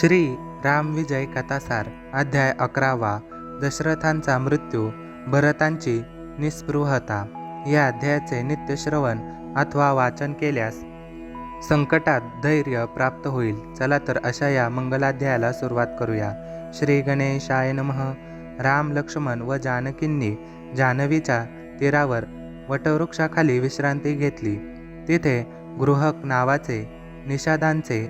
श्री रामविजय कथासार अध्याय अकरावा. दशरथांचा मृत्यू भरतांची निस्पृहता. या अध्यायाचे नित्यश्रवण अथवा वाचन केल्यास संकटात धैर्य प्राप्त होईल. चला तर अशा या मंगलाध्यायाला सुरुवात करूया. श्री गणेशाय नमः. राम लक्ष्मण व जानकींनी जान्हवीच्या तीरावर वटवृक्षाखाली विश्रांती घेतली. तिथे गृहक नावाचे निषादांचे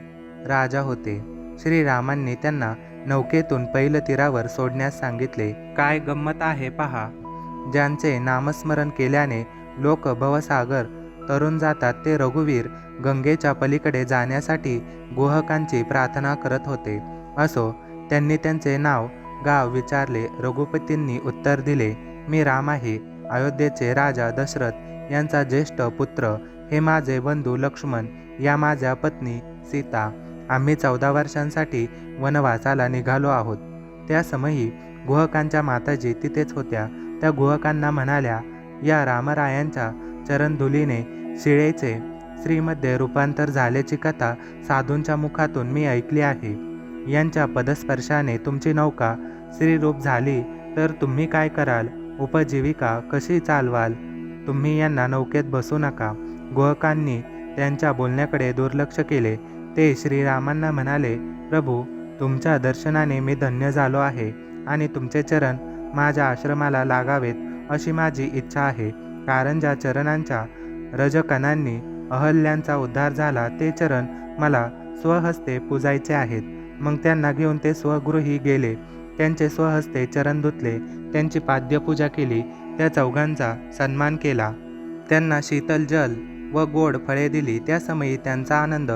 राजा होते. श्रीरामांनी त्यांना नौकेतून पैल तीरावर सोडण्यास सांगितले. काय गंमत आहे पहा. ज्यांचे नामस्मरण केल्याने लोक भवसागर तरुण जातात ते रघुवीर गंगेच्या पलीकडे जाण्यासाठी गुहकांची प्रार्थना करत होते. असो त्यांनी त्यांचे नाव गाव विचारले रघुपतींनी उत्तर दिले मी राम आहे अयोध्येचे राजा दशरथ यांचा ज्येष्ठ पुत्र हे माझे बंधू लक्ष्मण या माझ्या पत्नी सीता आम्ही चौदा वर्षांसाठी वनवासाला निघालो आहोत. त्या समयी गुहकांच्या माताजी तिथेच होत्या. त्या गुहकांना म्हणाल्या या रामरायांच्या चरणधुलीने शिळेचे श्रीमध्ये रूपांतर झाल्याची कथा साधूंच्या मुखातून मी ऐकली आहे. यांच्या पदस्पर्शाने तुमची नौका श्रीरूप झाली तर तुम्ही काय कराल? उपजीविका कशी चालवाल? तुम्ही यांना नौकेत बसू नका. गुहकांनी त्यांच्या बोलण्याकडे दुर्लक्ष केले. ते श्रीरामांना म्हणाले प्रभू तुमच्या दर्शनाने मी धन्य झालो आहे आणि तुमचे चरण माझ्या आश्रमाला लागावेत अशी माझी इच्छा आहे. कारण ज्या चरणांच्या रजकणांनी अहल्यांचा उद्धार झाला ते चरण मला स्वहस्ते पूजायचे आहेत. मग त्यांना घेऊन ते स्वगृही गेले. त्यांचे स्वहस्ते चरण धुतले. त्यांची पाद्यपूजा केली. त्या चौघांचा सन्मान केला. त्यांना शीतल जल व गोड फळे दिली. त्या समयी त्यांचा आनंद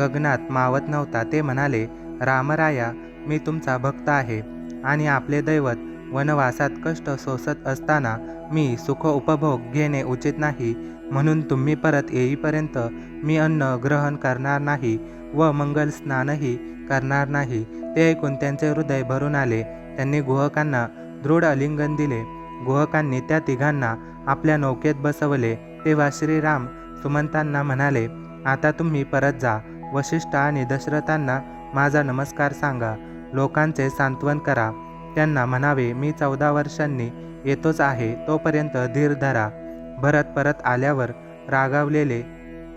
गगनात मावत नव्हता ते म्हणाले रामराया मी तुमचा भक्त आहे आणि आपले दैवत वनवासात कष्ट सोसत असताना मी सुख उपभोग घेणे उचित नाही म्हणून तुम्ही परत येईपर्यंत मी अन्न ग्रहण करणार नाही व मंगल स्नानही करणार नाही. ते ऐकून त्यांचे हृदय भरून आले. त्यांनी गुहकांना दृढ आलिंगन दिले. गुहकांनी त्या तिघांना आपल्या नौकेत बसवले. तेव्हा श्रीराम सुमंतांना म्हणाले आता तुम्ही परत जा. वशिष्ठ आणि दशरथांना माझा नमस्कार सांगा. लोकांचे सांत्वन करा. त्यांना म्हणावे मी चौदा वर्षांनी येतोच आहे तोपर्यंत धीर धरा. भरत परत आल्यावर रागावलेले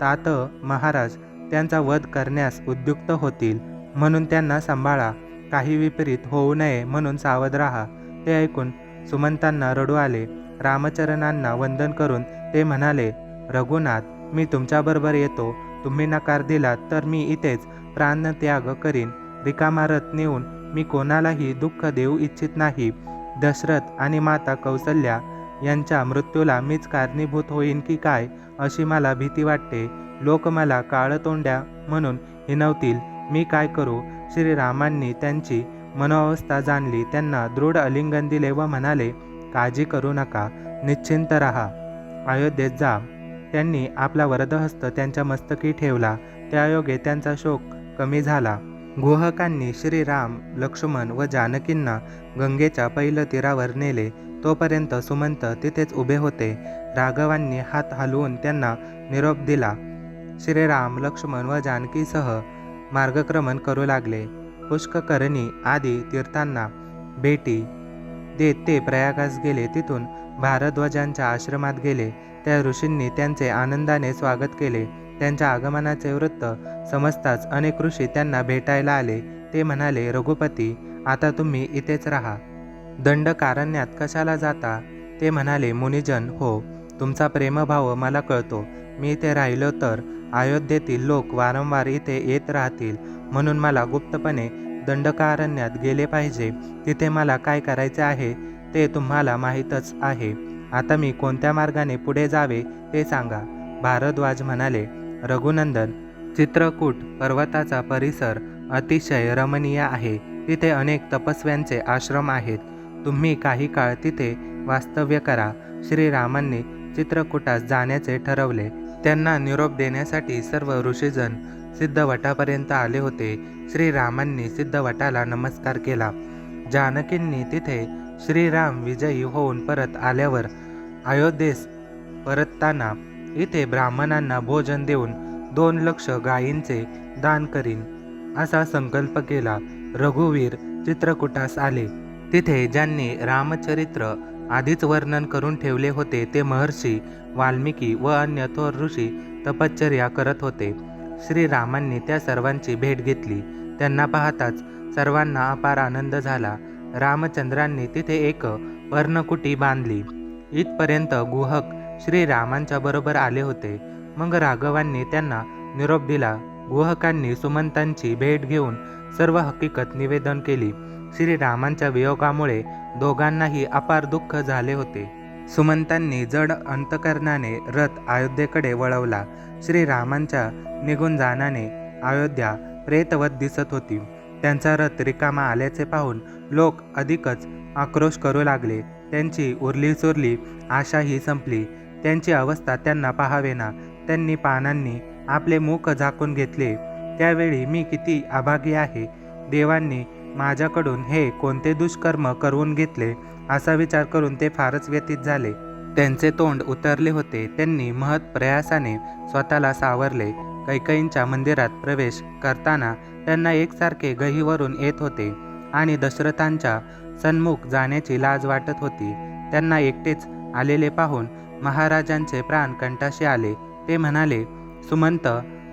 तात महाराज त्यांचा वध करण्यास उद्युक्त होतील म्हणून त्यांना सांभाळा. काही विपरीत होऊ नये म्हणून सावध राहा. ते ऐकून सुमंतांना रडू आले. रामचरणांना वंदन करून ते म्हणाले रघुनाथ मी तुमच्याबरोबर येतो. तुम्ही नकार दिलात तर मी इथेच प्राणत्याग करीन. रिकामा रथ नेऊन मी कोणालाही दुःख देऊ इच्छित नाही. दशरथ आणि माता कौसल्या यांच्या मृत्यूला मीच कारणीभूत होईन की काय अशी मला भीती वाटते. लोक मला काळतोंड्या म्हणून हिनवतील मी काय करू? श्रीरामांनी त्यांची मनोअवस्था जाणली. त्यांना दृढ अलिंगन दिले व म्हणाले काळजी करू नका. निश्चिंत रहा. अयोध्येत जा. त्यांनी आपला वरदहस्त त्यांच्या मस्तकी ठेवला. त्यायोगे त्यांचा शोक कमी झाला. गुहकांनी श्रीराम लक्ष्मण व जानकींना गंगेच्या पहिल्या तीरावर नेले. तोपर्यंत सुमंत तिथेच उभे होते. राघवांनी हात हलवून त्यांना निरोप दिला. श्रीराम लक्ष्मण व जानकीसह मार्गक्रमण करू लागले. पुष्ककरणी आदी तीर्थांना भेटी देत ते प्रयागास गेले. तिथून भारद्वाजांच्या आश्रमात गेले. त्या ऋषींनी त्यांचे आनंदाने स्वागत केले. त्यांच्या आगमनाचे वृत्त समजताच अनेक ऋषी त्यांना भेटायला आले. ते म्हणाले रघुपती आता तुम्ही इथेच राहा. दंडकारण्यात कशाला जाता? ते म्हणाले मुनिजन हो तुमचा प्रेमभाव मला कळतो. मी इथे राहिलो तर अयोध्येतील लोक वारंवार इथे येत राहतील. म्हणून मला गुप्तपणे दंडकारण्यात गेले पाहिजे. तिथे मला काय करायचे आहे ते तुम्हाला माहीतच आहे. आता मी कोणत्या मार्गाने पुढे जावे ते सांगा. भारद्वाज म्हणाले रघुनंदन चित्रकूट पर्वताचा परिसर अतिशय रमणीय आहे. तिथे अनेक तपस्व्यांचे आश्रम आहेत. तुम्ही काही काळ तिथे वास्तव्य करा. श्रीरामांनी चित्रकूटास जाण्याचे ठरवले. त्यांना निरोप देण्यासाठी सर्व ऋषीजन सिद्धवटापर्यंत आले होते. श्रीरामांनी सिद्धवटाला नमस्कार केला. जानकींनी तिथे श्रीराम विजयी होऊन परत आल्यावर अयोध्येस परतताना इथे ब्राह्मणांना भोजन देऊन दोन लक्ष गायींचे दान करीन असा संकल्प केला. रघुवीर चित्रकूटास आले. तिथे ज्यांनी रामचरित्र आधीच वर्णन करून ठेवले होते ते महर्षी वाल्मिकी व अन्य थोर ऋषी तपश्चर्या करत होते. श्रीरामांनी त्या सर्वांची भेट घेतली. त्यांना पाहताच सर्वांना अपार आनंद झाला. रामचंद्रांनी तिथे एक पर्णकुटी बांधली. इथपर्यंत गुहक श्रीरामांच्या बरोबर आले होते. मग राघवांनी त्यांना निरोप दिला. गुहकांनी सुमंतांची भेट घेऊन सर्व हकीकत निवेदन केली. श्रीरामांच्या वियोगामुळे दोघांनाही अपार दुःख झाले होते. सुमंतांनी जड अंतकरणाने रथ अयोध्येकडे वळवला. श्रीरामांच्या निघून जाण्याने अयोध्या प्रेतवत दिसत होती. त्यांचा रथ रिकामा आल्याचे पाहून लोक अधिकच आक्रोश करू लागले. त्यांची उरली चुरली आशाही संपली. त्यांची अवस्था त्यांना पाहावेना. त्यांनी पानांनी आपले मुख झाकून घेतले. त्यावेळी मी किती अभागी आहे. देवांनी माझ्याकडून हे कोणते दुष्कर्म करवून घेतले? असा विचार करून ते फारच व्यतीत झाले. त्यांचे तोंड उतरले होते. त्यांनी महत् प्रयासाने स्वतःला सावरले. कैकईंच्या मंदिरात प्रवेश करताना त्यांना एकसारखे गहीवरून येत होते आणि दशरथांच्या सन्मुख जाण्याची लाज वाटत होती. त्यांना एकटेच आलेले पाहून महाराजांचे प्राण कंठाशी आले. ते म्हणाले सुमंत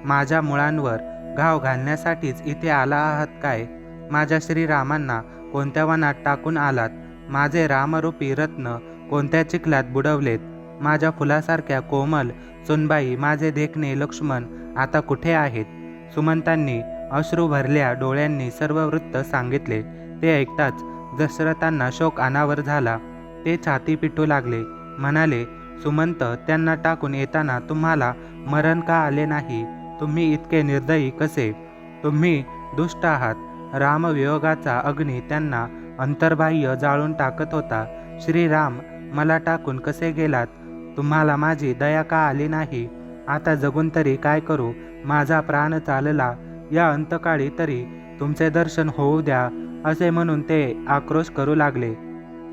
माझ्या मुळांवर घाव घालण्यासाठीच इथे आला आहात काय? माझ्या श्रीरामांना कोणत्या वनात टाकून आलात? माझे रामरूपी रत्न कोणत्या चिखलात बुडवलेत? माझ्या फुलासारख्या कोमल सुनबाई माझे देखणे लक्ष्मण आता कुठे आहेत? सुमंतांनी अश्रू भरल्या डोळ्यांनी सर्व वृत्त सांगितले. ते ऐकताच दशरथांना शोक अनावर झाला. ते छाती पिटू लागले. म्हणाले सुमंत त्यांना टाकून येताना तुम्हाला मरण का आले नाही? तुम्ही इतके निर्दयी कसे? तुम्ही दुष्ट आहात. रामवियोगाचा अग्नी त्यांना अंतर्बाह्य जाळून टाकत होता. श्रीराम मला टाकून कसे गेलात? तुम्हाला माझी दया का आली नाही? आता जगून तरी काय करू? माझा प्राण चालला. या अंतकाळी तरी तुमचे दर्शन होऊ द्या असे म्हणून ते आक्रोश करू लागले.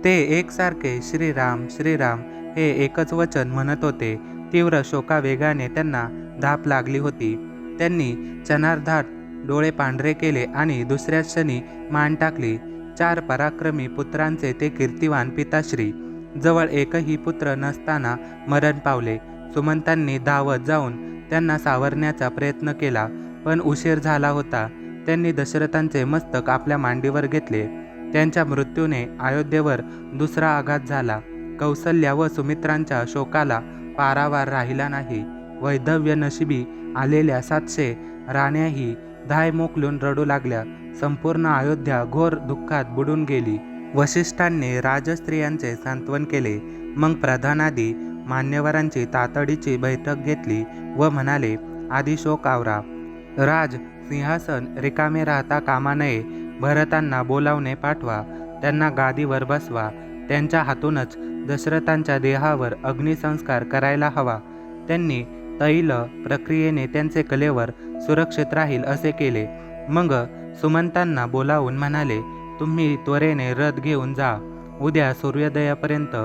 ते एकसारखे श्रीराम श्रीराम हे एकच वचन म्हणत होते. तीव्र शोकावेगाने त्यांना धाप लागली होती. त्यांनी चनार्धात डोळे पांढरे केले आणि दुसऱ्या क्षणी मान टाकली. चार पराक्रमी पुत्रांचे ते कीर्तिवान पिताश्री. जवळ एकही पुत्र नसताना मरण पावले. सुमंतांनी धावत जाऊन त्यांना सावरण्याचा प्रयत्न केला पण उशीर झाला होता. त्यांनी दशरथांचे मस्तक आपल्या मांडीवर घेतले. त्यांच्या मृत्यूने अयोध्येवर दुसरा आघात झाला. कौसल्या व सुमित्रांच्या शोकाला पारावार राहिला नाही. वैधव्य नशिबी आलेल्या सातशे राण्याही धाय मोकलून रडू लागल्या. संपूर्ण अयोध्या घोर दुःखात बुडून गेली. वशिष्ठांनी राजस्त्रियांचे सांत्वन केले. मग प्रधानादी मान्यवरांची तातडीची बैठक घेतली व म्हणाले आधी शोक आवरा. राज सिंहासन रिकामे राहता कामा नये. भरतांना बोलावणे पाठवा. त्यांना गादीवर बसवा. त्यांच्या हातूनच दशरथांच्या देहावर अग्निसंस्कार करायला हवा. त्यांनी तैल प्रक्रियेने त्यांचे कलेवर सुरक्षित राहील असे केले. मग सुमंतांना बोलावून म्हणाले तुम्ही त्वरेने रथ घेऊन जा. उद्या सूर्योदयापर्यंत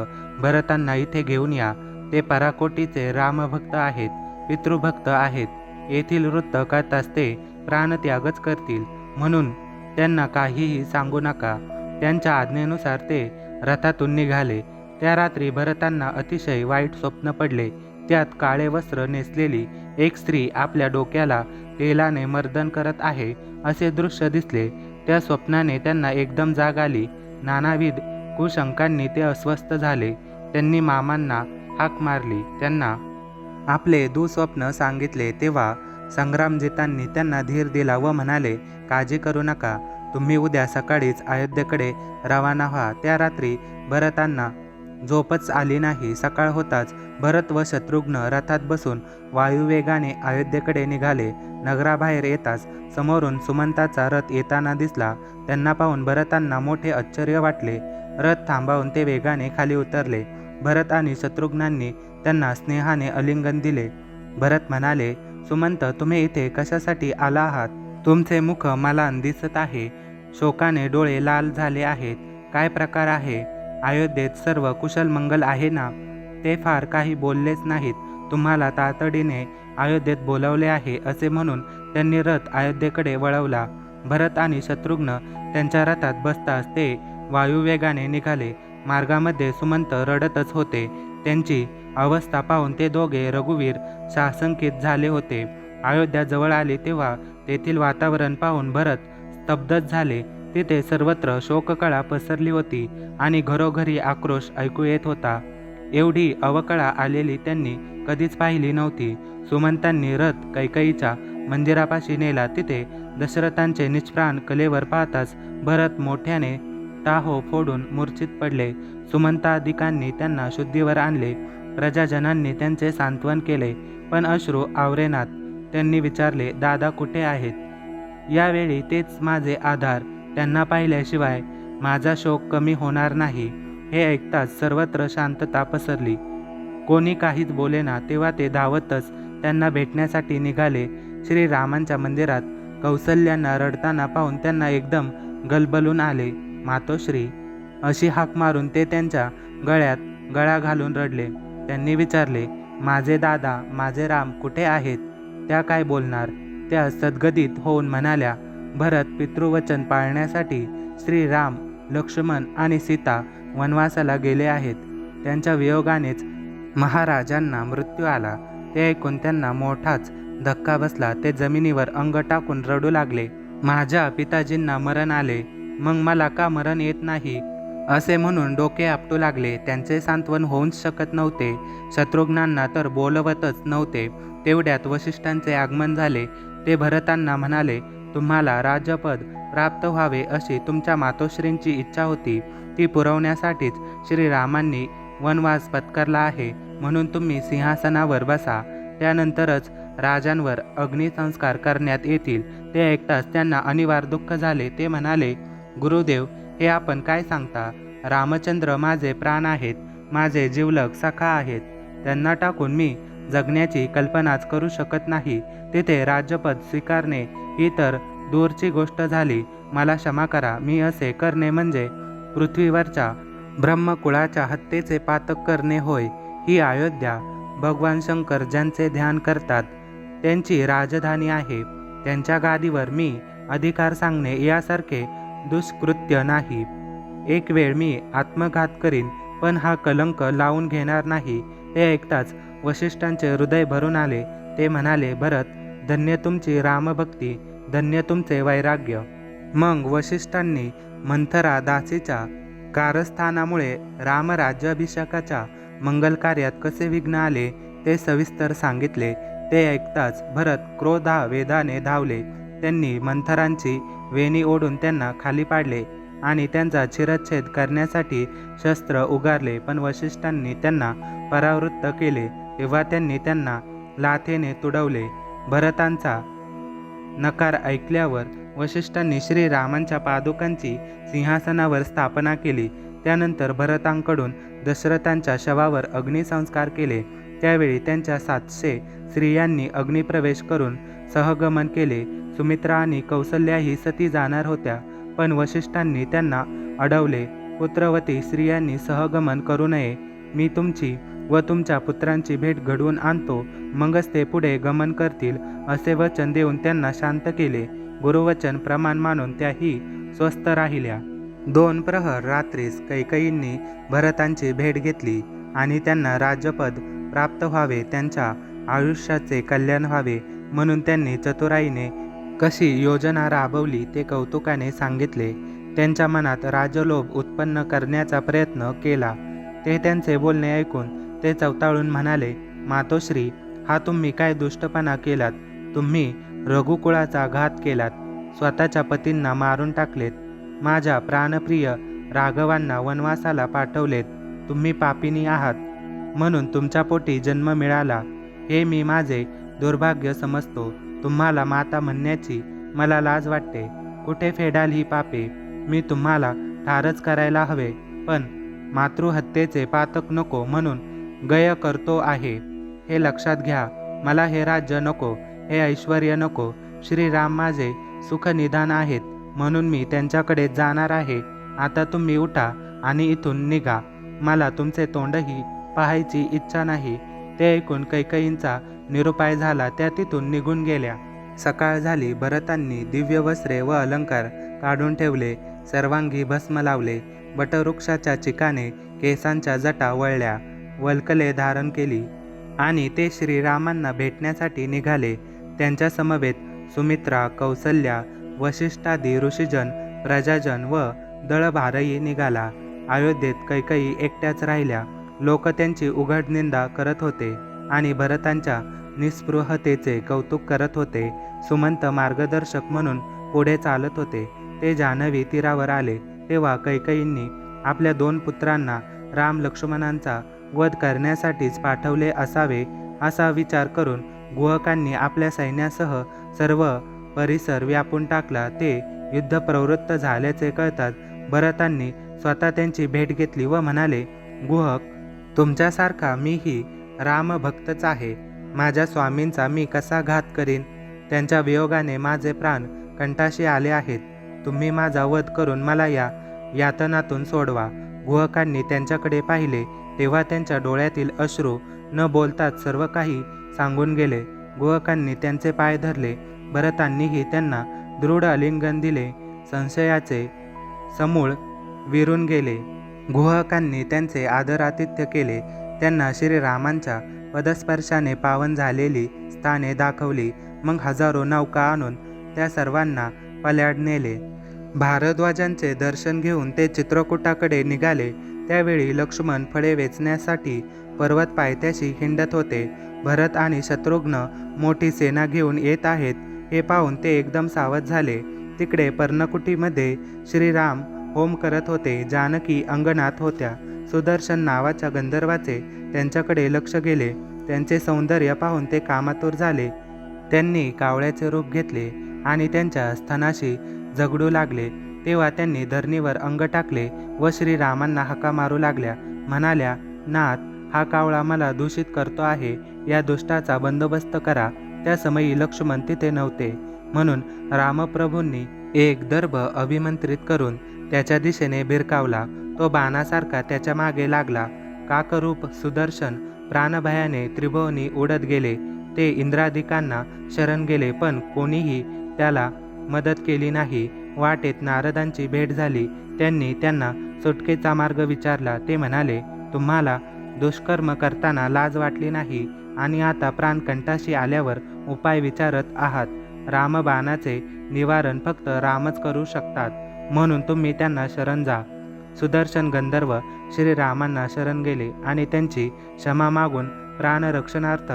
भरतांना इथे घेऊन या. ते पराकोटीचे रामभक्त आहेत पितृभक्त आहेत. येथील वृत्त करताच ते प्राणत्यागच करतील. म्हणून त्यांना काहीही सांगू नका. त्यांच्या आज्ञेनुसार ते रथातून निघाले. त्या रात्री भरतांना अतिशय वाईट स्वप्न पडले. त्यात काळे वस्त्र नेसलेली एक स्त्री आपल्या डोक्याला तेलाने मर्दन करत आहे असे दृश्य दिसले. त्या स्वप्नाने त्यांना एकदम जाग आली. नानाविध कुशंकांनी ते अस्वस्थ झाले. त्यांनी मामांना हाक मारली. त्यांना आपले दुःस्वप्न सांगितले तेव्हा संग्रामजितांनी त्यांना धीर दिला व म्हणाले काळजी करू नका. तुम्ही उद्या सकाळीच अयोध्येकडे रवाना व्हा. त्या रात्री भरतांना झोपच आली नाही सकाळ होताच भरत व शत्रुघ्न रथात बसून वायुवेगाने अयोध्येकडे निघाले. नगराबाहेर येताच समोरून सुमंताचा रथ येताना दिसला. त्यांना पाहून भरतांना मोठे आश्चर्य वाटले. रथ थांबावून ते वेगाने खाली उतरले. भरत आणि शत्रुघ्नांनी त्यांना स्नेहाने अलिंगन दिले. भरत म्हणाले सुमंत तुम्ही इथे कशासाठी आला आहात? तुमचे मुख मला दिसत आहे. शोकाने डोळे लाल झाले आहेत. काय प्रकार आहे? अयोध्येत सर्व कुशल मंगल आहे ना? ते फार काही बोललेच नाहीत. तुम्हाला तातडीने अयोध्येत बोलावले आहे असे म्हणून त्यांनी रथ अयोध्येकडे वळवला. भरत आणि शत्रुघ्न त्यांच्या रथात बसताच ते वायुवेगाने निघाले. मार्गामध्ये सुमंत रडतच होते. त्यांची अवस्था पाहून ते दोघे रघुवीर शासंकित झाले होते. अयोध्या जवळ आली तेव्हा तेथील वातावरण पाहून भरत स्तब्धच झाले. तिथे सर्वत्र शोककळा पसरली होती आणि घरोघरी आक्रोश ऐकू येत होता. एवढी अवकळा आलेली त्यांनी कधीच पाहिली नव्हती. सुमंतांनी रथ कैकईच्या मंदिरापाशी नेला. तिथे दशरथांचे निष्प्राण कलेवर पाहताच भरत मोठ्याने टाहो फोडून मूर्छित पडले. सुमंताधिकांनी त्यांना शुद्धीवर आणले. प्रजाजनांनी त्यांचे सांत्वन केले. पण अश्रू आवरेनात त्यांनी विचारले दादा कुठे आहेत? यावेळी तेच माझे आधार. त्यांना पाहिल्याशिवाय माझा शोक कमी होणार नाही. हे ऐकताच सर्वत्र शांतता पसरली. कोणी काहीच बोलेना तेव्हा ते धावतच त्यांना भेटण्यासाठी निघाले. श्रीरामांच्या मंदिरात कौसल्यांना रडताना पाहून त्यांना एकदम गलबलून आले. मातोश्री अशी हाक मारून ते त्यांच्या गळ्यात गळा घालून रडले. त्यांनी विचारले माझे दादा माझे राम कुठे आहेत? त्या काय बोलणार? त्या सद्गदित होऊन म्हणाल्या भरत पितृवचन पाळण्यासाठी श्रीराम लक्ष्मण आणि सीता वनवासाला गेले आहेत. त्यांच्या वियोगानेच महाराजांना मृत्यू आला. ते ऐकून त्यांना मोठाच धक्का बसला. ते जमिनीवर अंग टाकून रडू लागले. माझ्या पिताजींना मरण आले. मग मला का मरण येत नाही? असे म्हणून डोके आपटू लागले. त्यांचे सांत्वन होऊच शकत नव्हते. शत्रुघ्नांना तर बोलवतच नव्हते. तेवढ्यात वशिष्ठांचे आगमन झाले. ते भरतांना म्हणाले तुम्हाला राज्यपद प्राप्त व्हावे अशी तुमच्या मातोश्रींची इच्छा होती. ती पुरवण्यासाठीच श्रीरामांनी वनवास पत्करला आहे. म्हणून तुम्ही सिंहासनावर बसा. त्यानंतरच राजांवर अग्निसंस्कार करण्यात येतील. ते ऐकताच त्यांना अनिवार्य दुःख झाले. ते म्हणाले गुरुदेव हे आपण काय सांगता? रामचंद्र माझे प्राण आहेत. माझे जीवलग सखा आहेत. त्यांना टाकून मी जगण्याची कल्पनाच करू शकत नाही. तेथे राज्यपद स्वीकारणे ही तर दूरची गोष्ट झाली. मला क्षमा करा. मी असे करणे म्हणजे पृथ्वीवरच्या ब्रह्मकुळाच्या हत्येचे पातक करणे होय. ही अयोध्या भगवान शंकर ज्यांचे ध्यान करतात त्यांची राजधानी आहे. त्यांच्या गादीवर मी अधिकार सांगणे यासारखे दुष्कृत्य नाही. एक वेळ मी आत्मघात करीन पण हा कलंक लावून घेणार नाही. ते ऐकताच वशिष्ठांचे हृदय भरून आले. ते म्हणाले भरत धन्य तुमची रामभक्ती धन्य तुमचे वैराग्य. मग वशिष्ठांनी मंथरा दासीच्या कारस्थानामुळे रामराज्याभिषेकाच्या मंगल कार्यात कसे विघ्न आले ते सविस्तर सांगितले. ते ऐकताच भरत क्रोधा वेदाने धावले. त्यांनी मंथरांची वेणी ओढून त्यांना खाली पाडले आणि त्यांचा चिरच्छेद करण्यासाठी शस्त्र उगारले. पण वशिष्ठांनी त्यांना परावृत्त केले. तेव्हा त्यांनी त्यांना लाथेने तुडवले. भरतांचा नकार ऐकल्यावर वशिष्ठांनी श्रीरामांच्या पादुकांची सिंहासनावर स्थापना केली. त्यानंतर भरतांकडून दशरथांच्या शवावर अग्निसंस्कार केले. त्यावेळी त्यांच्या सातशे स्त्रियांनी अग्निप्रवेश करून सहगमन केले. सुमित्रा आणि कौसल्याही सती जाणार होत्या पण वशिष्ठांनी त्यांना अडवले. पुत्रवती स्त्रियांनी सहगमन करू नये. मी तुमची व तुमच्या पुत्रांची भेट घडवून आणतो. मगच ते पुढे गमन करतील असे वचन देऊन त्यांना शांत केले. गुरुवचन प्रमाण मानून त्याही स्वस्थ राहिल्या. दोन प्रहर रात्रीस कैकईंनी भरतांची भेट घेतली आणि त्यांना राज्यपद प्राप्त व्हावे त्यांच्या आयुष्याचे कल्याण व्हावे म्हणून त्यांनी चतुराईने कशी योजना राबवली ते कौतुकाने सांगितले. त्यांच्या मनात राजलोभ उत्पन्न करण्याचा प्रयत्न केला. ते त्यांचे बोलणे ऐकून ते चवताळून म्हणाले मातोश्री हा तुम्ही काय दुष्टपणा केलात? तुम्ही रघुकुळाचा घात केलात स्वतःच्या पतींना मारून टाकलेत. माझ्या प्राणप्रिय राघवांना वनवासाला पाठवलेत. तुम्ही पापिनी आहात. म्हणून तुमच्या पोटी जन्म मिळाला. हे मी माझे दुर्भाग्य समजतो. तुम्हाला माता म्हणण्याची मला लाज वाटते. कुठे फेडाल ही पापे? मी तुम्हाला ठारच करायला हवे. पण मातृहत्येचे पातक नको म्हणून गय करतो आहे. हे लक्षात घ्या. मला हे राज्य नको. हे ऐश्वर नको. श्रीराम माझे सुखनिधान आहेत. म्हणून मी त्यांच्याकडे जाणार आहे. आता तुम्ही उठा आणि इथून निघा. मला तुमचे तोंडही पाहायची इच्छा नाही. ते ऐकून कैकईंचा निरुपाय झाला. त्या तिथून निघून गेल्या. सकाळ झाली. भरतांनी दिव्य वस्त्रे व अलंकार काढून ठेवले. सर्वांगी भस्म लावले. वटवृक्षाच्या चिकाने केसांच्या जटा वळल्या. वल्कले धारण केली आणि ते श्रीरामांना भेटण्यासाठी निघाले. त्यांच्या समवेत सुमित्रा कौसल्या वशिष्ठादी ऋषीजन प्रजाजन व दळभारही निघाला. अयोध्येत कैकई एकट्याच राहिल्या. लोक त्यांची उघड निंदा करत होते आणि भरतांच्या निस्पृहतेचे कौतुक करत होते. सुमंत मार्गदर्शक म्हणून पुढे चालत होते. ते जान्हवी तीरावर आले तेव्हा कैकईंनी आपल्या दोन पुत्रांना राम लक्ष्मणांचा वध करण्यासाठीच पाठवले असावे असा विचार करून गुहकांनी आपल्या सैन्यासह सर्व परिसर व्यापून टाकला. ते युद्ध प्रवृत्त झाल्याचे कळताच भरतांनी स्वतः त्यांची भेट घेतली व म्हणाले गुहक तुमच्यासारखा मीही रामभक्तच आहे. माझ्या स्वामींचा मी कसा घात करीन? त्यांच्या वियोगाने माझे प्राण कंठाशी आले आहेत. तुम्ही माझा वध करून मला या यातनातून सोडवा. गुहकांनी त्यांच्याकडे पाहिले तेव्हा त्यांच्या डोळ्यातील अश्रू न बोलताच सर्व काही सांगून गेले. गुहकांनी त्यांचे पाय धरले. भरतांनीही त्यांना दृढ आलिंगन दिले. संशयाचे समूळ विरून गेले. गुहकांनी त्यांचे आदरातिथ्य केले. त्यांना श्रीरामांच्या पदस्पर्शाने पावन झालेली स्थाने दाखवली. मग हजारो नौका आणून त्या सर्वांना पल्याड नेले. भारद्वाजांचे दर्शन घेऊन ते चित्रकूटाकडे निघाले. त्यावेळी लक्ष्मण फळे वेचण्यासाठी पर्वत पायथ्याशी हिंडत होते. भरत आणि शत्रुघ्न मोठी सेना घेऊन येत आहेत. हे पाहून ते एकदम सावध झाले. तिकडे पर्णकुटीमध्ये श्रीराम होम करत होते. जानकी अंगणात होत्या. सुदर्शन नावाच्या गंधर्वाचे त्यांच्याकडे लक्ष गेले. त्यांचे सौंदर्य पाहून ते कामातूर झाले. त्यांनी कावळ्याचे रूप घेतले आणि त्यांच्या स्तनाशी झगडू लागले तेव्हा त्यांनी धरणीवर अंग टाकले व श्रीरामांना हाका मारू लागल्या. म्हणाल्या नाथ हा कावळा मला दूषित करतो आहे. या दुष्टाचा बंदोबस्त करा. त्या समयी लक्ष्मण तिथे नव्हते. म्हणून रामप्रभूंनी एक दर्भ अभिमंत्रित करून त्याच्या दिशेने भिरकावला तो बाणासारखा त्याच्यामागे लागला. काकरूप सुदर्शन प्राणभयाने त्रिभुवनी उडत गेले. ते इंद्रादिकांना शरण गेले पण कोणीही त्याला मदत केली नाही. वाटेत नारदांची भेट झाली. त्यांनी त्यांना सुटकेचा मार्ग विचारला. ते म्हणाले तुम्हाला दुष्कर्म करताना लाज वाटली नाही आणि आता प्राणकंठाशी आल्यावर उपाय विचारत आहात. रामबाणाचे निवारण फक्त रामच करू शकतात. म्हणून तुम्ही त्यांना शरण जा. सुदर्शन गंधर्व श्रीरामांना शरण गेले आणि त्यांची क्षमा मागून प्राणरक्षणार्थ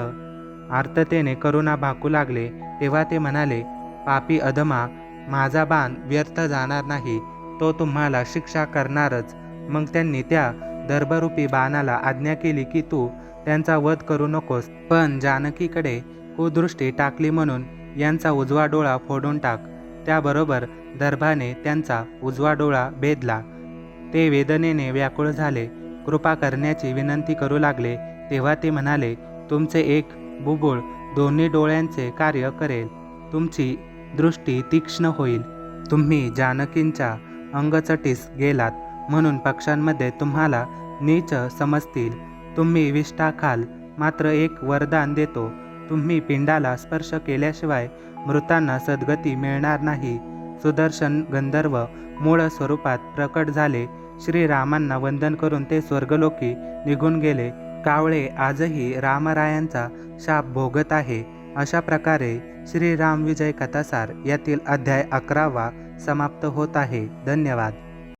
आर्ततेने करुणा भाकू लागले. तेव्हा ते म्हणाले पापी अधमा माझा बाण व्यर्थ जाणार नाही तो तुम्हाला शिक्षा करणारच. मग त्यांनी त्या दर्भरूपी बाणाला आज्ञा केली की तू त्यांचा वध करू नकोस. पण जानकीकडे कुदृष्टी टाकली म्हणून यांचा उजवा डोळा फोडून टाक. त्याबरोबर दर्भाने त्यांचा उजवा डोळा भेदला ते वेदनेने व्याकुळ झाले. कृपा करण्याची विनंती करू लागले. तेव्हा ते म्हणाले तुमचे एक बुबुळ दोन्ही डोळ्यांचे कार्य करेल. तुमची दृष्टी तीक्ष्ण होईल. तुम्ही जानकींच्या अंगचटीस गेलात म्हणून पक्षांमध्ये तुम्हाला नीच समजतील. तुम्ही विष्ठा खाल मात्र एक वरदान देतो. तुम्ही पिंडाला स्पर्श केल्याशिवाय मृतांना सद्गती मिळणार नाही. सुदर्शन गंधर्व मूळ स्वरूपात प्रकट झाले. श्रीरामांना वंदन करून ते स्वर्गलोकी निघून गेले. कावळे आजही रामरायांचा शाप भोगत आहे. अशा प्रकारे श्रीराम विजय कथासार यातील अध्याय अकरावा समाप्त होत आहे. धन्यवाद.